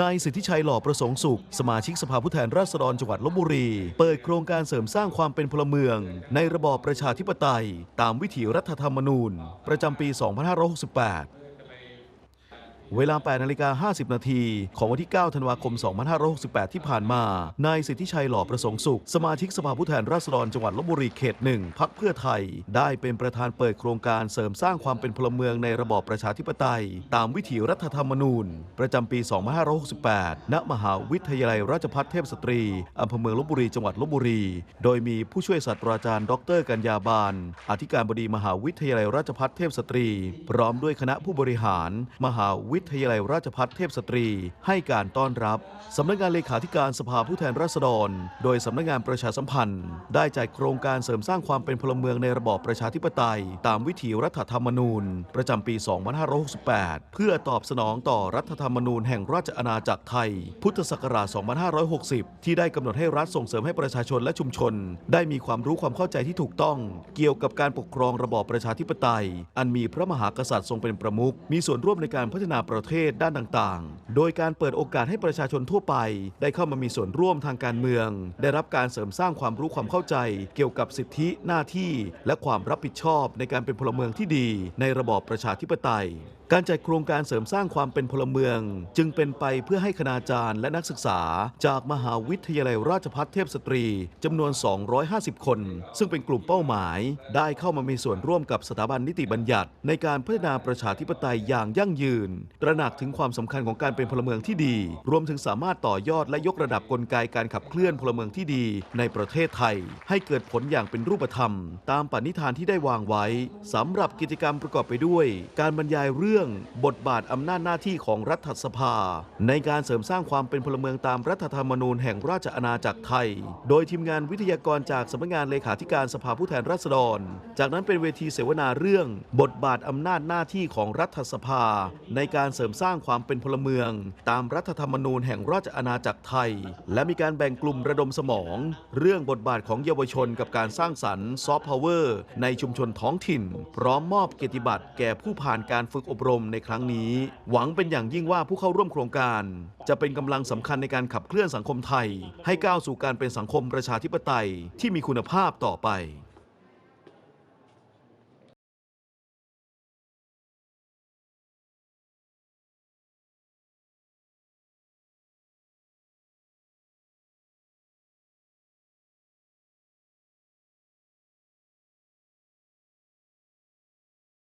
นายสิทธิชัยหล่อประสงค์สุข สมาชิกสภาผู้แทนราษฎรจังหวัดลบบุรี เปิดโครงการเสริมสร้างความเป็นพลเมือง ในระบอบประชาธิปไตย ตามวิถีรัฐธรรมนูญ ประจำปี 2568 เวลา 8 นาฬิกา 50 นาที ของวันที่ 9 ธันวาคม 2568 ที่ผ่านมา นายสิทธิชัยหล่อประสงค์สุข สมาชิกสภาผู้แทนราษฎรจังหวัดลบบุรีเขตหนึ่งพักเพื่อไทย ได้เป็นประธานเปิดโครงการเสริมสร้างความเป็นพลเมืองในระบอบประชาธิปไตย ตามวิถีรัฐธรรมนูญ ประจำปี 2568 ณ มหาวิทยาลัยราชภัฏเทพสตรีอำเภอเมืองลบบุรีจังหวัดลบบุรี โดยมีผู้ช่วยศาสตราจารย์ ดร กัญญาบาล อธิการบดีมหาวิทยาลัยราชภัฏเทพสตรี พร้อมด้วยคณะผู้บริหาร มหาวิทยาลัยราชภัฏเทพสตรี ให้การต้อนรับ สำนักงานเลขาธิการสภาผู้แทนราษฎร โดยสำนักงานประชาสัมพันธ์ ได้จัดโครงการเสริมสร้างความเป็นพลเมืองในระบอบประชาธิปไตย ตามวิถีรัฐธรรมนูญ ประจำปี 2568 เพื่อตอบสนองต่อรัฐธรรมนูญแห่งราชอาณาจักรไทย พุทธศักราช 2560 ที่ได้กำหนดให้รัฐส่งเสริมให้ประชาชนและชุมชน ได้มีความรู้ความเข้าใจที่ถูกต้อง เกี่ยวกับการปกครองระบอบประชาธิปไตย อันมีพระมหากษัตริย์ทรงเป็นประมุขมีส่วนร่วมในการพัฒนาประเทศด้านต่างๆ โดยการเปิดโอกาสให้ประชาชนทั่วไป ได้เข้ามามีส่วนร่วมทางการเมือง ได้รับการเสริมสร้างความรู้ความเข้าใจ เกี่ยวกับสิทธิหน้าที่ และความรับผิดชอบในการเป็นพลเมืองที่ดี ในระบอบประชาธิปไตย การจัดโครงการเสริมสร้างความเป็นพลเมือง จึงเป็นไปเพื่อให้คณาจารย์และนักศึกษา จากมหาวิทยาลัยราชภัฏเทพสตรีจำนวน 250 คน ซึ่งเป็นกลุ่มเป้าหมาย ได้เข้ามามีส่วนร่วมกับสถาบันนิติบัญญัติ ในการพัฒนาประชาธิปไตยอย่างยั่งยืน ตระหนักถึงความสำคัญของการเป็นพลเมืองที่ดี รวมถึงสามารถต่อยอดและยกระดับกลไกการขับเคลื่อนพลเมืองที่ดี ในประเทศไทย ให้เกิดผลอย่างเป็นรูปธรรม ตามปณิธานที่ได้วางไว้สำหรับกิจกรรมประกอบไปด้วย การบรรยายเรื่อง่องบทบาทอำนาจหน้าที่ของรัฐสภา ในการเสริมสร้างความเป็นพลเมืองตามรัฐธรรมนูญแห่งราชอาณาจักรไทย โดยทีมงานวิทยากรจากสำนักงานเลขาธิการสภาผู้แทนราษฎร จากนั้นเป็นเวทีเสวนาเรื่อง บทบาทอำนาจหน้าที่ของรัฐสภา ในการเสริมสร้างความเป็นพลเมือง ตามรัฐธรรมนูญแห่งราชอาณาจักรไทย และมีการแบ่งกลุ่มระดมสมอง เรื่องบทบาทของเยาวชนกับการสร้างสรรค์ซอฟต์พาวเวอร์ในชุมชนท้องถิ่น พร้อมมอบเกียรติบัตรแก่ผู้ผ่านการฝึกอบรมมในครั้งนี้ หวังเป็นอย่างยิ่งว่าผู้เข้าร่วมโครงการ จะเป็นกำลังสำคัญในการขับเคลื่อนสังคมไทย ให้ก้าวสู่การเป็นสังคมประชาธิปไตยที่มีคุณภาพต่อไป